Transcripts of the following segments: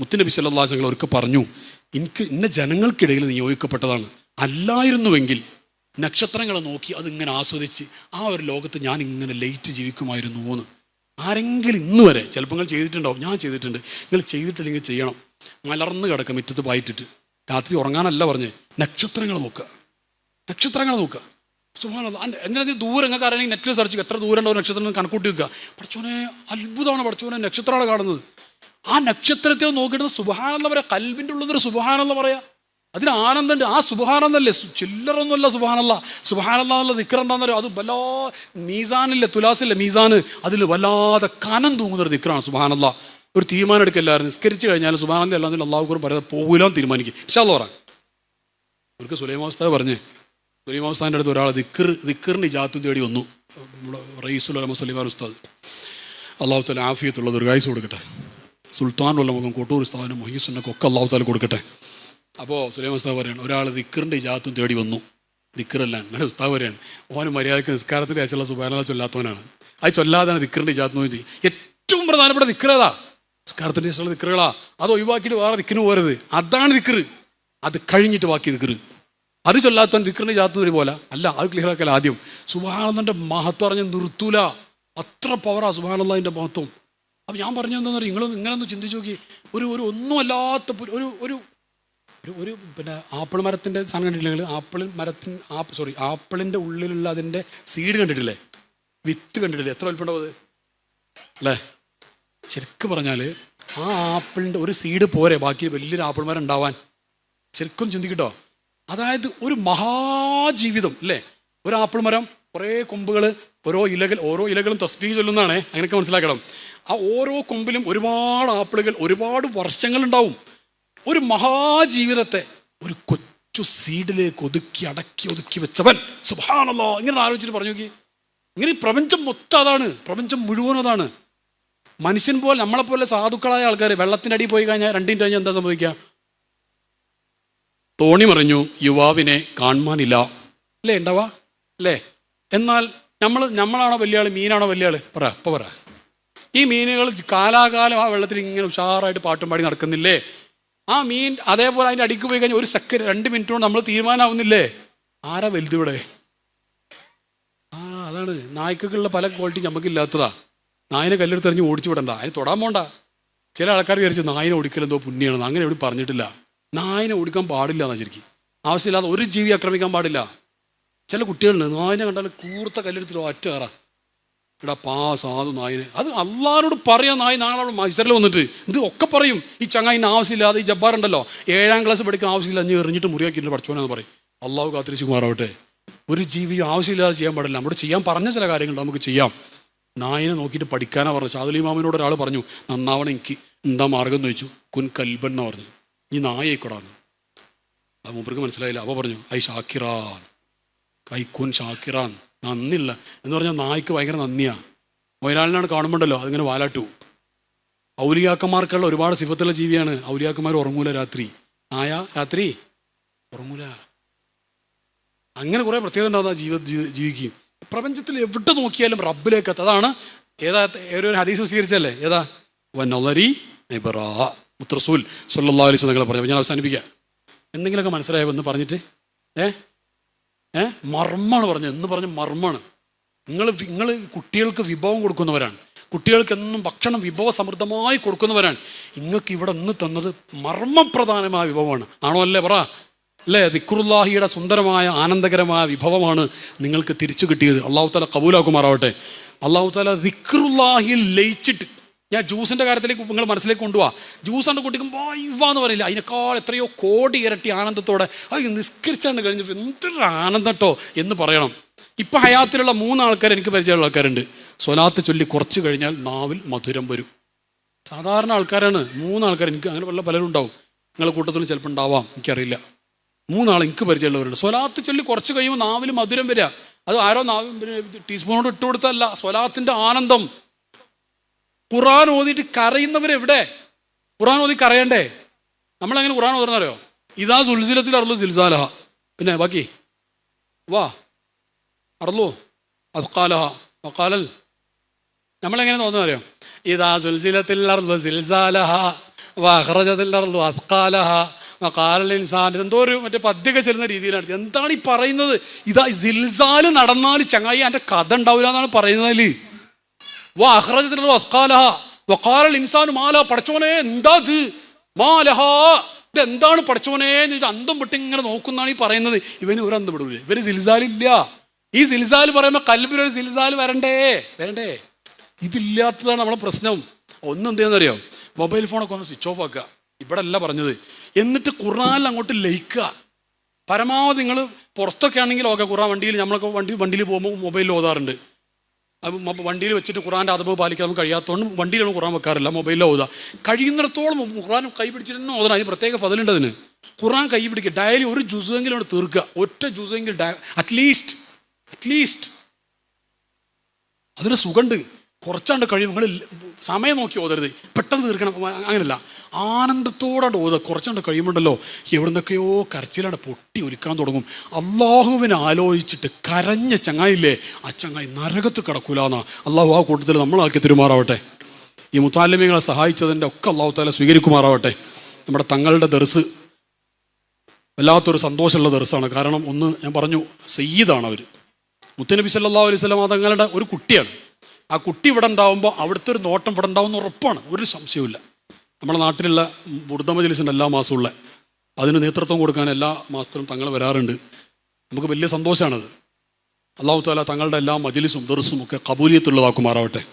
മുത്തുനബി സല്ലാ ഞങ്ങൾ അവർക്ക് പറഞ്ഞു എനിക്ക് ഇന്ന ജനങ്ങൾക്കിടയിൽ നിയോഗിക്കപ്പെട്ടതാണ് അല്ലായിരുന്നുവെങ്കിൽ നക്ഷത്രങ്ങളെ നോക്കി അതിങ്ങനെ ആസ്വദിച്ച് ആ ഒരു ലോകത്ത് ഞാൻ ഇങ്ങനെ ലയിറ്റ് ജീവിക്കുമായിരുന്നു എന്ന് ആരെങ്കിലും ഇന്ന് വരെ ചിലപ്പോൾ നിങ്ങൾ ചെയ്തിട്ടുണ്ടാവും ഞാൻ ചെയ്തിട്ടുണ്ട്. നിങ്ങൾ ചെയ്തിട്ടില്ലെങ്കിൽ ചെയ്യണം. മലർന്ന് കിടക്കും മുറ്റത്ത് പായിട്ടിട്ട്. രാത്രി ഉറങ്ങാനല്ല പറഞ്ഞ് നക്ഷത്രങ്ങൾ നോക്കുക. നക്ഷത്രങ്ങൾ നോക്കുക. സുഖാണല്ലോ എന്തിനാ ദൂരം നിങ്ങൾക്ക് അറിയണമെങ്കിൽ നെറ്റിൽ സെർച്ച് എത്ര ദൂരം ഉണ്ടാവും നക്ഷത്രം കണക്കൂട്ടി വെക്കുക. പഠിച്ചോനെ അത്ഭുതമാണ് പഠിച്ചോനെ നക്ഷത്രമാണ് കാണുന്നത്. ആ നക്ഷത്രത്തെ നോക്കിയിട്ട് സുബഹാനെന്ന് പറയാം കൽവിന്റെ ഉള്ളതൊരു സുബഹാനെന്ന് പറയാം. അതിന് ആനന്ദമുണ്ട്. ആ സുബഹാനെന്നല്ലേ ചില്ലറൊന്നുമല്ല സുബഹാനല്ല സുബഹാനല്ല എന്നുള്ള ദിക്കർ എന്താണെന്ന് അത് വല്ലാ മീസാനില്ലേ തുലാസില്ലേ മീസാന്? അതിൽ വല്ലാതെ കനം തൂങ്ങുന്നൊരു ദിക്കറാണ് സുബഹാനല്ല ഒരു തീരുമാനം എടുക്കല്ലായിരുന്നു നിസ്കരിച്ച് കഴിഞ്ഞാൽ സുബഹാനല്ല അല്ലാന്നില്ല അള്ളാഹു കൂടെ പറയാതെ പോകില്ലാന്ന് തീരുമാനിക്കും. ഇഷാല്ല പറ അവർക്ക് സുലൈമാസ്താവ് പറഞ്ഞേ സുലൈമാസ്താന്റെ അടുത്ത് ഒരാൾ ദിക്കർ ദിക്കറിന് ജാത്തു തേടി വന്നു. നമ്മുടെ റയീസുൽ സലിമാർ ഉസ്താദ്. അള്ളാഹു ആഫിയത്തുള്ളത് ആഫിയത്തുള്ള കായ്സ് കൊടുക്കട്ടെ. സുൽത്താനുള്ള മുഖം കൊട്ടൂർ ഉസ്താദിനും മൊഹീസുനൊക്കെ ഒക്കെ അള്ളാഹു കൊടുക്കട്ടെ. അപ്പോൾ സുലൈമ ഉസ്താവ് പറയാണ് ഒരാൾ ദിക്കറിന്റെ ഇജാത്തും തേടി വന്നു. ദിക്കറല്ല അങ്ങനെ ഉസ്താവ് പറയാണ് ഓന് മര്യാദയ്ക്ക് നിസ്കാരത്തിന്റെ അയച്ചുള്ള സുബാനത ചൊല്ലാത്തവനാണ്. അത് ചൊല്ലാതാണ് ദിക്കറിന്റെ ഇജാത്ത് നോക്കി ഏറ്റവും പ്രധാനപ്പെട്ട ദിക്കറേതാ നിസ്കാരത്തിന്റെ അയച്ചുള്ള ദിക്കറുകളാ അത് ഒഴിവാക്കിയിട്ട് വേറെ ദിക്കിന് പോരുത് അതാണ് ദിക്കറ് അത് കഴിഞ്ഞിട്ട് ബാക്കി ദിക്കറ് അത് ചൊല്ലാത്തവൻ ദിക്കറിന്റെ ജാത്ത് ഒരു പോലെ. അല്ല അത് ക്ലിയർ ആക്കല ആദ്യം. സുബാനന്ദന്റെ മഹത്വം അറിഞ്ഞ് നിർത്തൂല. അത്ര പവറാ സുബാനന്ദന്റെ മഹത്വം. അപ്പം ഞാൻ പറഞ്ഞെന്താണെന്ന് അറിയാം? നിങ്ങൾ ഇങ്ങനെ ഒന്ന് ചിന്തിച്ച് നോക്കി. ഒരു ഒരു ഒന്നുമല്ലാത്ത ഒരു ഒരു ഒരു ഒരു പിന്നെ ആപ്പിൾ മരത്തിന്റെ സാധനം കണ്ടിട്ടില്ലെങ്കിൽ ആപ്പിൾ മരത്തിന് ആപ്പ് സോറി ആപ്പിളിന്റെ ഉള്ളിലുള്ള അതിന്റെ സീഡ് കണ്ടിട്ടില്ലേ? വിത്ത് കണ്ടിട്ടില്ലേ? എത്ര വലിപ്പുണ്ടാവും അത്? അല്ലേ? ശരിക്കും പറഞ്ഞാൽ ആ ആപ്പിളിന്റെ ഒരു സീഡ് പോരെ ബാക്കി വലിയൊരു ആപ്പിൾ മരം ഉണ്ടാവാൻ. ശരിക്കും ചിന്തിക്കട്ടോ അതായത് ഒരു മഹാജീവിതം അല്ലേ? ഒരു ആപ്പിൾ മരം കുറേ കൊമ്പുകൾ ഓരോ ഇലകൾ ഓരോ ഇലകളും തസ്ബീഹ് ചൊല്ലുന്നതാണ്. അങ്ങനെയൊക്കെ മനസ്സിലാക്കണം. ആ ഓരോ കൊമ്പിലും ഒരുപാട് ആപ്പിളുകൾ ഒരുപാട് വർഷങ്ങൾ ഉണ്ടാവും ഒരു മഹാജീവിതത്തെ ഒരു കൊച്ചു സീഡിലേക്ക് ഒതുക്കി അടക്കി ഒതുക്കി വെച്ചവൻ. സുഭാണല്ലോ ഇങ്ങനെ ആലോചിച്ചിട്ട് പറഞ്ഞു നോക്കി. ഇങ്ങനെ പ്രപഞ്ചം മൊത്തം അതാണ്. പ്രപഞ്ചം മുഴുവൻ അതാണ്. മനുഷ്യൻ പോലെ നമ്മളെപ്പോലെ സാധുക്കളായ ആൾക്കാർ വെള്ളത്തിന്റെ അടിയിൽ പോയി കഴിഞ്ഞാൽ രണ്ടിന്റെ കഴിഞ്ഞാൽ എന്താ സംഭവിക്കുക? തോണി മറിഞ്ഞു. യുവാവിനെ കാണുവാനില്ല. അല്ലേ ഉണ്ടാവാ? അല്ലേ? എന്നാൽ നമ്മൾ നമ്മളാണോ വലിയ ആൾ മീനാണോ വലിയ ആൾ പറ ഇപ്പൊ പറ. ഈ മീനുകൾ കാലാകാലം ആ വെള്ളത്തിൽ ഇങ്ങനെ ഉഷാറായിട്ട് പാട്ടും പാടി നടക്കുന്നില്ലേ? ആ മീൻ അതേപോലെ അതിന്റെ അടിക്ക് പോയി കഴിഞ്ഞാൽ ഒരു സെക്കൻഡ് രണ്ട് മിനിറ്റ് കൊണ്ട് നമ്മൾ തീരുമാനമാവുന്നില്ലേ ആരാ വലുത് ഇവിടെ? ആ അതാണ്. നായ്ക്കുള്ള പല ക്വാളിറ്റി നമുക്കില്ലാത്തതാ. നായനെ കല്ലെടുത്തെറിഞ്ഞ് ഓടിച്ചു വിടണ്ട. അതിന് തൊടാൻ പോണ്ട. ചില ആൾക്കാർ വിചാരിച്ചു നായനെ ഓടിക്കലെന്തോ പുണ്യാണെന്ന്. അങ്ങനെ എവിടെ പറഞ്ഞിട്ടില്ല. നായനെ ഓടിക്കാൻ പാടില്ല എന്നാ ശരിക്കും. ആവശ്യമില്ലാതെ ഒരു ജീവി ആക്രമിക്കാൻ പാടില്ല. ചില കുട്ടികളുണ്ട് നായനെ കണ്ടാൽ കൂർത്ത കല്ലെടുത്തിട്ട് ഒറ്റ കയറാം എടാ പാ സാധു നായനെ. അത് അള്ളാരോട് പറയാം നായ നാളെ മത്സരം വന്നിട്ട്. ഇത് ഒക്കെ പറയും. ഈ ചങ്ങായിന് ആവശ്യമില്ലാതെ ഈ ജബ്ബാറുണ്ടല്ലോ ഏഴാം ക്ലാസ് പഠിക്കാൻ ആവശ്യമില്ല അഞ്ഞ് എറിഞ്ഞിട്ട് മുറിയാക്കിയിട്ട് പഠിച്ചോനെന്ന് പറയും. അള്ളാഹു കാത്തിരിച്ചു മാറാവട്ടെ ഒരു ജീവി ആവശ്യമില്ലാതെ ചെയ്യാൻ പാടില്ല. നമ്മുടെ ചെയ്യാൻ പറഞ്ഞ ചില കാര്യങ്ങൾ നമുക്ക് ചെയ്യാം. നായനെ നോക്കിയിട്ട് പഠിക്കാനാ പറഞ്ഞു ഷാദുലി മാമിനോട് ഒരാൾ പറഞ്ഞു നന്നാവണം എനിക്ക്. എന്താ മാർഗം എന്ന് ചോദിച്ചു. കുൻ കൽബൻ എന്ന് പറഞ്ഞു ഈ നായ ആയിക്കോടാന്ന്. അത് മൂപ്പർക്ക് മനസ്സിലായില്ല. അപ്പോൾ പറഞ്ഞു ഐ ഷാക്കിറാൻ. ഐ കുൻ ഷാക്കിറാൻ. നന്ദില്ല എന്ന് പറഞ്ഞാൽ നായ്ക്ക് ഭയങ്കര നന്ദിയാണ് മൊയലാളിനാണ് കാണുമ്പോണ്ടല്ലോ അതിങ്ങനെ വാലാട്ടു. ഔലിയാക്കന്മാർക്കുള്ള ഒരുപാട് സിഫത്തുള്ള ജീവിയാണ്. ഔലിയാക്കന്മാർ ഉറങ്ങൂല രാത്രി. നായ രാത്രി? ഉറങ്ങൂല. അങ്ങനെ കുറേ പ്രത്യേകത ഉണ്ടാവുന്ന ജീവിത ജീവിക്കും. പ്രപഞ്ചത്തിൽ എവിടെ നോക്കിയാലും റബ്ബിലേക്ക്. അതാണ് ഏതാ ഒരു ഹദീസ് സ്വീകരിച്ചല്ലേ ഏതാ? വന്നൊളരി നെബറാ. മുത്രസൂൽ സല്ലാ അലിസ് നിങ്ങൾ പറഞ്ഞു. ഞാൻ അവസാനിപ്പിക്കാം. എന്തെങ്കിലുമൊക്കെ മനസ്സിലായോ എന്ന് പറഞ്ഞിട്ട്? ഏ? ഏ? മർമ്മമാണ് പറഞ്ഞത്. എന്ന് പറഞ്ഞ മർമ്മമാണ്. നിങ്ങൾ നിങ്ങൾ കുട്ടികൾക്ക് വിഭവം കൊടുക്കുന്നവരാണ്. കുട്ടികൾക്ക് എന്നും ഭക്ഷണം വിഭവ സമൃദ്ധമായി കൊടുക്കുന്നവരാണ്. നിങ്ങൾക്ക് ഇവിടെ ഒന്ന് തന്നത് മർമ്മപ്രധാനമായ വിഭവമാണ്. ആണോ അല്ലേ? പറ. അല്ലേ? ദിക്റുല്ലാഹിയുടെ സുന്ദരമായ ആനന്ദകരമായ വിഭവമാണ് നിങ്ങൾക്ക് തിരിച്ചു കിട്ടിയത്. അള്ളാഹു താല കബൂലാക്കുമാറാവട്ടെ. അള്ളാഹു താല ദിക്റുല്ലാഹിയിൽ ലയിച്ചിട്ട് ഞാൻ ജ്യൂസിന്റെ കാര്യത്തിലേക്ക് നിങ്ങൾ മനസ്സിലേക്ക് കൊണ്ടുപോവാ ജ്യൂസ് കണ്ട് കുട്ടിക്കുമ്പോൾ ഇവാന്ന് പറയില്ല. അതിനേക്കാൾ എത്രയോ കോടി ഇരട്ടി ആനന്ദത്തോടെ അത് നിസ്കരിച്ചാണ്ട് കഴിഞ്ഞപ്പോൾ എന്തൊരു ആനന്ദം കേട്ടോ എന്ന് പറയണം. ഇപ്പം ഹയാത്തിലുള്ള മൂന്ന് ആൾക്കാർ എനിക്ക് പരിചയമുള്ള ആൾക്കാരുണ്ട്. സ്വലാത്ത് ചൊല്ലി കുറച്ച് കഴിഞ്ഞാൽ നാവിൽ മധുരം വരും. സാധാരണ ആൾക്കാരാണ് മൂന്ന് ആൾക്കാർ എനിക്ക് അങ്ങനെ പല പലരും ഉണ്ടാവും. നിങ്ങളുടെ കൂട്ടത്തിൽ ചിലപ്പോൾ ഉണ്ടാവാം. എനിക്കറിയില്ല. മൂന്നാൾ എനിക്ക് പരിചയമുള്ളവരുണ്ട്. സ്വലാത്ത് ചൊല്ലി കുറച്ച് കഴിയുമ്പോൾ നാവിൽ മധുരം വരിക അത് ആരോ നാവിൽ ടീസ്പൂണോട് ഇട്ട് കൊടുത്തല്ല സ്വലാത്തിന്റെ ആനന്ദം. ഖുറാൻ ഓതിയിട്ട് കരയുന്നവരെവിടെ ഖുറാൻ ഓതി കരയണ്ടേ? നമ്മളെങ്ങനെ ഖുറാൻ ഓതുന്നറിയോ? ഇതാ സുൽസിലത്തിൽ അറുള്ളു സിൽസാലഹ. പിന്നെ ബാക്കി? വാ. അറുള്ളു. അസ്കാലഹ വക്കാലൽ നമ്മളെങ്ങനെ തോന്നുന്നറിയോ ഇതാ സുൽസിലത്തിൽ അറുള്ളു സിൽസാലഹ. വഹ്റജതില്ലു അത്കാലഹ കാലൽ ഇൻസാൻ. എന്തോ ഒരു മറ്റേ പദ്യമൊക്കെ ചെല്ലുന്ന രീതിയിലാണ്. എന്താണ് ഈ പറയുന്നത്? ഇതാ സിൽസാൽ നടന്നാൽ ചങ്ങായി എന്റെ കഥ ഉണ്ടാവില്ല എന്നാണ് പറയുന്നതിൽ വഹ്റജതില്ലു അത്കാലഹ വക്കാലൽ ഇൻസാൻ മാല പടച്ചോനെ എന്താ ഇത്? മാലഹ ഇത് എന്താണ് പടച്ചോനെ എന്ന് ചോദിച്ചാൽ അന്തം വിട്ട് ഇങ്ങനെ നോക്കുന്നതാണ് ഈ പറയുന്നത്. ഇവന് ഒരു അന്തം വിടൂല. ഇവന് സിൽസാലില്ല ഈ സിൽസാൽ പറയുമ്പോൾ കൽബിലൊരു സിൽസാൽ വരണ്ടേ? വരണ്ടേ? ഇതില്ലാത്തതാണ് നമ്മളെ പ്രശ്നം. ഒന്നും എന്തെന്നറിയോ മൊബൈൽ ഫോണൊക്കെ ഒന്ന് സ്വിച്ച് ഓഫ് ആക്കുക. ഇവിടെ അല്ല പറഞ്ഞത്. എന്നിട്ട് ഖുറാനിൽ അങ്ങോട്ട് ലയിക്കുക. പരമാവധി നിങ്ങൾ പുറത്തൊക്കെ ആണെങ്കിൽ ഓക്കെ ഖുറാൻ വണ്ടിയിൽ നമ്മളൊക്കെ വണ്ടി വണ്ടിയിൽ പോകുമ്പോൾ മൊബൈലിൽ ഓതാറുണ്ട്. വണ്ടിയിൽ വെച്ചിട്ട് ഖുറാന്റെ അതബ് പാലിക്കാൻ നമുക്ക് കഴിയാത്തതുകൊണ്ട് വണ്ടിയിലൊന്നും ഖുറാൻ വെക്കാറില്ല മൊബൈലിൽ ഓതുക കഴിയുന്നിടത്തോളം ഖുറാൻ കൈ പിടിച്ചിട്ട് ഓതണം. അതിന് പ്രത്യേക ഫതിലുണ്ട് അതിന്. ഖുറാൻ കൈ പിടിക്കുക ഡയലി ഒരു ജൂസെങ്കിലും അവിടെ തീർക്കുക. ഒറ്റ ജ്യൂസെങ്കിലും അറ്റ്ലീസ്റ്റ് അറ്റ്ലീസ്റ്റ് അതൊരു സുഖമുണ്ട് കുറച്ചാണ്ട് കഴിയും നിങ്ങൾ സമയം നോക്കി ഓതരുത്. പെട്ടെന്ന് തീർക്കണം. അങ്ങനല്ല ആനന്ദത്തോടെ ഓതുക. കുറച്ചാണ്ട് കഴിയുമ്പോണ്ടല്ലോ എവിടെ നിന്നൊക്കെയോ കരച്ചിലാണ് പൊട്ടി ഒരുക്കാൻ തുടങ്ങും. അള്ളാഹുവിനെ ആലോചിച്ചിട്ട് കരഞ്ഞ ചങ്ങായില്ലേ? ആ ചങ്ങായി നരകത്ത് കിടക്കൂലെന്നാ. അള്ളാഹു ആ കൂട്ടത്തിൽ നമ്മളാക്കി തിരുമാറാവട്ടെ. ഈ മുത്താലിമികളെ സഹായിച്ചതിന്റെ ഒക്കെ അള്ളാഹു താല സ്വീകരിക്കുമാറാവട്ടെ. നമ്മുടെ തങ്ങളുടെ ദർസ്. വല്ലാത്തൊരു സന്തോഷമുള്ള ദർസാണ്. കാരണം ഒന്ന് ഞാൻ പറഞ്ഞു സയ്യിദാണ് അവർ മുത്തനബി സല്ലാ അലൈഹി തങ്ങളുടെ ഒരു കുട്ടിയാണ്. ആ കുട്ടി ഇവിടെ ഉണ്ടാവുമ്പോൾ അവിടുത്തെ ഒരു നോട്ടം ഇവിടെ ഉണ്ടാവുന്ന ഉറപ്പാണ്. ഒരു സംശയവുമില്ല. നമ്മുടെ നാട്ടിലുള്ള ബുദ്ധമജലിസിന്റെ മജലിസിന്റെ എല്ലാ മാസമുള്ള അതിന് നേതൃത്വം കൊടുക്കാൻ എല്ലാ മാസത്തിലും തങ്ങൾ വരാറുണ്ട്. നമുക്ക് വലിയ സന്തോഷമാണത് അള്ളാഹു താല തങ്ങളുടെ എല്ലാ മജലിസും ദർസും ഒക്കെ കബൂലിയത്തുള്ളതാക്കുമാറാവട്ടെ.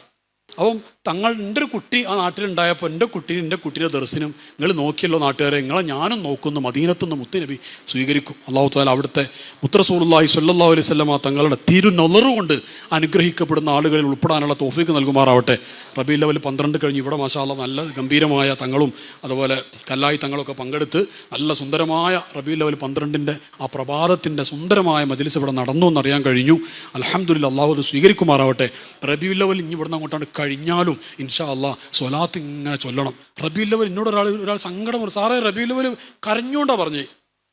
അപ്പം തങ്ങൾ എന്റെ ഒരു കുട്ടി ആ നാട്ടിലുണ്ടായപ്പോൾ എന്റെ കുട്ടി എന്റെ കുട്ടിയുടെ ദർശനം. നിങ്ങൾ നോക്കിയല്ലോ നാട്ടുകാരെ നിങ്ങളെ ഞാനും നോക്കുന്നു മദീനത്തുനിന്ന് മുത്തുനബി സ്വീകരിക്കും. അള്ളാഹു താല അവിടുത്തെ മുത്തറസൂലുള്ളാഹി സല്ലാ അലൈഹി സ്വല്ലമ തങ്ങളുടെ തിരുനൊളറ് കൊണ്ട് അനുഗ്രഹിക്കപ്പെടുന്ന ആളുകളിൽ ഉൾപ്പെടാനുള്ള തോഫിക്ക് നൽകുമാറാവട്ടെ. റബി ലെവൽ പന്ത്രണ്ട് കഴിഞ്ഞ് ഇവിടെ മാഷാല നല്ല ഗംഭീരമായ തങ്ങളും അതുപോലെ കല്ലായി തങ്ങളൊക്കെ പങ്കെടുത്ത് നല്ല സുന്ദരമായ റബി ലെവൽ പന്ത്രണ്ടിന്റെ ആ പ്രഭാതത്തിന്റെ സുന്ദരമായ മജിലിസ് ഇവിടെ നടന്നു എന്നറിയാൻ കഴിഞ്ഞു. അലഹമ്മദില്ല അള്ളാഹു സ്വീകരിക്കുമാറാവട്ടെ. റബി ലെവൽ ഇനി ഇവിടുന്ന് അങ്ങോട്ടാണ് കഴിഞ്ഞാലും ഇൻഷാ അള്ളാ സ്വലാത്ത് ഇങ്ങനെ ചൊല്ലണം. റബി ലെവൽ എന്നോട് ഒരാൾ ഒരാൾ സങ്കടം പറഞ്ഞു സാറേ റബി കരഞ്ഞുകൊണ്ടാണ് പറഞ്ഞേ.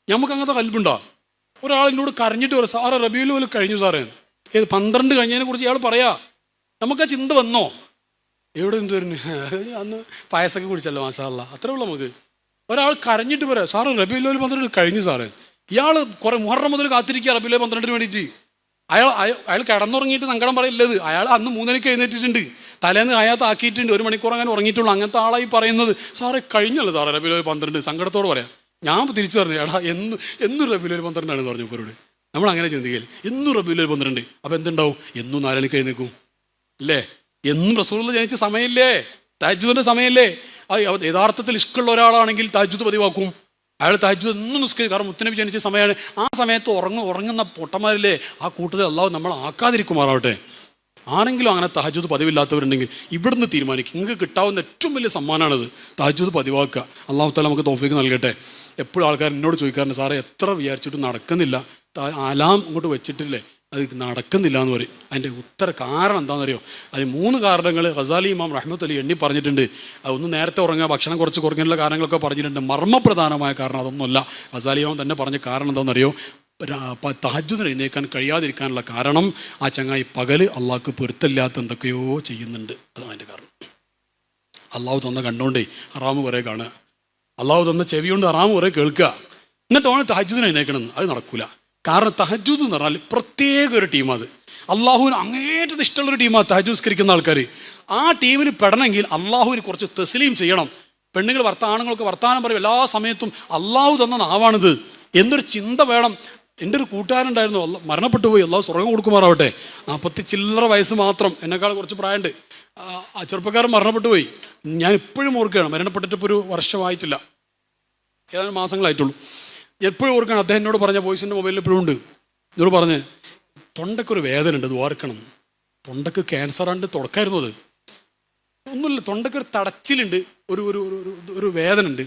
നമുക്ക് അങ്ങനത്തെ കൽബുണ്ടോ ഒരാൾ എന്നോട് കരഞ്ഞിട്ട് പറയും സാറേ റബി ലെവൽ കഴിഞ്ഞു സാറേ. ഏത് പന്ത്രണ്ട് കഴിഞ്ഞതിനെ കുറിച്ച് ഇയാൾ പറയാ. നമുക്ക് ആ ചിന്ത വന്നോ? എവിടെ എന്ത് വരുന്നു? അന്ന് പായസൊക്കെ കുടിച്ചല്ലോ മാഷാ അല്ലാ അത്രേ ഉള്ളൂ നമുക്ക്. ഒരാൾ കരഞ്ഞിട്ട് പറയാം സാറ് റബിയുൽ പന്ത്രണ്ട് കഴിഞ്ഞു സാറേ. ഇയാൾ കുറെ മുഹറം മുതൽ കാത്തിരിക്കുക റബിയുള്ള പന്ത്രണ്ടിന് വേണ്ടിയിട്ട്. അയാൾ അയ- അയാൾ കിടന്നുറങ്ങിയിട്ട് സങ്കടം പറയില്ലത്. അയാൾ അന്ന് മൂന്നരയ്ക്ക് എഴുന്നേറ്റിട്ടുണ്ട്. തലേന്ന് അയാത്ത് ആക്കിയിട്ടുണ്ട് ഒരു മണിക്കൂർ അങ്ങനെ ഉറങ്ങിയിട്ടുള്ളൂ. അങ്ങനത്തെ ആളായി പറയുന്നത്. സാറേ കഴിഞ്ഞല്ലോ സാറേ റബിയുൽ പന്ത്രണ്ട്. സങ്കടത്തോട് പറയാം. ഞാൻ തിരിച്ചു പറഞ്ഞു എടാ എന്ന് എന്നും റബിലോ പന്ത്രണ്ടാണെന്ന് പറഞ്ഞു ഇവരോട്. നമ്മൾ അങ്ങനെ ചിന്തിക്കൽ എന്നും റബിലോ പന്ത്രണ്ട്. അപ്പോൾ എന്തുണ്ടാവും? എന്നും നാലണിക്ക് എഴുന്നേക്കും അല്ലേ എന്നും റസൂറിൽ ജനിച്ച സമയമില്ലേ? താജ്ജുദിന്റെ സമയമല്ലേ? ആ യഥാർത്ഥത്തിൽ ഇഷ്ടമുള്ള ഒരാളാണെങ്കിൽ താജ്ജുദ് പതിവാക്കും. അയാൾ താജ്ജുദ് എന്നും നിസ്കരിക്കും കാരണം മുത്തനബി ജനിച്ച സമയമാണ്. ആ സമയത്ത് ഉറങ്ങ ഉറങ്ങുന്ന പൊട്ടന്മാരില്ലേ? ആ കൂട്ടത്തിൽ അള്ളാഹു നമ്മൾ ആക്കാതിരിക്കുമാറാവട്ടെ. ആണെങ്കിലും അങ്ങനെ തഹജുദ് പതിവില്ലാത്തവരുണ്ടെങ്കിൽ ഇവിടുന്ന് തീരുമാനിക്കും. നിങ്ങൾക്ക് കിട്ടാവുന്ന ഏറ്റവും വലിയ സമ്മാനമാണത് തഹജുദ് പതിവാക്കുക. അള്ളാഹു താല നമുക്ക് തോഫിക്ക് നൽകട്ടെ. എപ്പോഴും ആൾക്കാർ എന്നോട് ചോദിക്കാറുണ്ട് സാറേ എത്ര വിചാരിച്ചിട്ടും നടക്കുന്നില്ല? അലാം ഇങ്ങോട്ട് വെച്ചിട്ടില്ലേ? അത് നടക്കുന്നില്ല എന്ന് പറയും. അതിന്റെ ഉത്തര കാരണം എന്താണെന്നറിയോ? അതിന് മൂന്ന് കാരണങ്ങൾ ഹസാലി ഇമാം റഹ്മത്ത് അലി എണ്ണി പറഞ്ഞിട്ടുണ്ട്. അതൊന്ന് നേരത്തെ ഉറങ്ങുക ഭക്ഷണം കുറച്ച് കുറഞ്ഞുള്ള കാരണങ്ങളൊക്കെ പറഞ്ഞിട്ടുണ്ട്. മർമ്മപ്രധാനമായ കാരണം അതൊന്നുമല്ല. ഹസാലി ഇമാം തന്നെ പറഞ്ഞ കാരണം എന്താണെന്നറിയോ? തഹജുദിന് എഴുന്നേക്കാൻ കഴിയാതിരിക്കാനുള്ള കാരണം ആ ചങ്ങായി പകൽ അള്ളാഹ്ക്ക് പൊരുത്തല്ലാത്ത എന്തൊക്കെയോ ചെയ്യുന്നുണ്ട്. അതാണ് അതിന്റെ കാരണം. അള്ളാഹു തന്ന കണ്ടോണ്ടേ അറാമ് കുറേ കാണുക. അള്ളാഹു തന്ന ചെവി കൊണ്ട് അറാമ് കുറേ കേൾക്കുക. എന്നിട്ടാണ് തഹജുദിന് എഴുന്നേക്കണമെന്ന് അത് നടക്കൂല. കാരണം തഹജുദ് എന്ന് പറഞ്ഞാൽ പ്രത്യേക ഒരു ടീമാണ് അത്. അള്ളാഹുവിന് അങ്ങേറ്റത് ഇഷ്ടമുള്ളൊരു ടീമാണ് തഹജുസ്കരിക്കുന്ന ആൾക്കാർ ആ ടീമിന് പെടണമെങ്കിൽ അള്ളാഹുവിന് കുറച്ച് തെസ്ലീം ചെയ്യണം. പെണ്ണുങ്ങൾ വർത്താനങ്ങളൊക്കെ വർത്താനം പറയും. എല്ലാ സമയത്തും അള്ളാഹു തന്ന നാവാണിത്. എന്നൊരു ചിന്ത വേണം. എന്റെ ഒരു കൂട്ടുകാരുണ്ടായിരുന്നു അല്ല മരണപ്പെട്ടു പോയി. എല്ലാം സ്വർഗം കൊടുക്കുമാറാവട്ടെ. നാൽപ്പത്തി ചില്ലറ വയസ്സ് മാത്രം എന്നെക്കാൾ കുറച്ച് പ്രായമുണ്ട്. ആ ചെറുപ്പക്കാരൻ മരണപ്പെട്ടു പോയി. ഞാൻ എപ്പോഴും ഓർക്കുകയാണ് മരണപ്പെട്ടിട്ട് ഇപ്പോൾ ഒരു വർഷമായിട്ടില്ല ഏതാനും മാസങ്ങളായിട്ടുള്ളൂ. എപ്പോഴും ഓർക്കുകയാണ് അദ്ദേഹം എന്നോട് പറഞ്ഞ വോയിസിന്റെ മൊബൈലിൽ എപ്പോഴും ഉണ്ട്. എന്നോട് പറഞ്ഞ് തൊണ്ടക്കൊരു വേദന ഉണ്ട് ഓർക്കണം. തൊണ്ടക്ക് ക്യാൻസർ ആണ്ട് തുടക്കായിരുന്നു അത്. ഒന്നുമില്ല തൊണ്ടക്ക് ഒരു തടച്ചിലുണ്ട് ഒരു ഒരു ഒരു- വേദന ഉണ്ട്.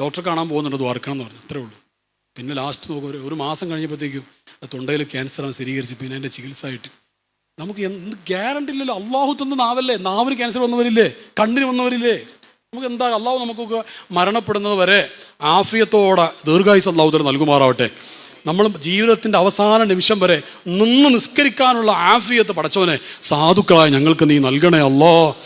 ഡോക്ടറെ കാണാൻ പോകുന്നുണ്ട് അത് ഓർക്കണം എന്ന് പറഞ്ഞു. അത്രേ ഉള്ളൂ. പിന്നെ ലാസ്റ്റ് നോക്കും ഒരു മാസം കഴിഞ്ഞപ്പോഴത്തേക്കും തൊണ്ടയിൽ ക്യാൻസറാണ് സ്ഥിരീകരിച്ച് പിന്നെ അതിന്റെ ചികിത്സ ആയിട്ട്. നമുക്ക് എന്ത് ഗ്യാരണ്ടി ഇല്ലല്ലോ. അള്ളാഹു തന്ന നാവല്ലേ? നാവിന് ക്യാൻസർ വന്നവരില്ലേ? കണ്ണിന് വന്നവരില്ലേ? നമുക്ക് എന്താ അള്ളാഹു നമുക്കൊക്കെ മരണപ്പെടുന്നത് വരെ ആഫിയത്തോടെ ദീർഘായുസ് അള്ളാഹുദർ നൽകുമാറാവട്ടെ. നമ്മൾ ജീവിതത്തിന്റെ അവസാന നിമിഷം വരെ നിന്ന് നിസ്കരിക്കാനുള്ള ആഫിയത്ത് പടച്ചവനെ സാധുക്കളായി ഞങ്ങൾക്ക് നീ നൽകണേ അല്ലോ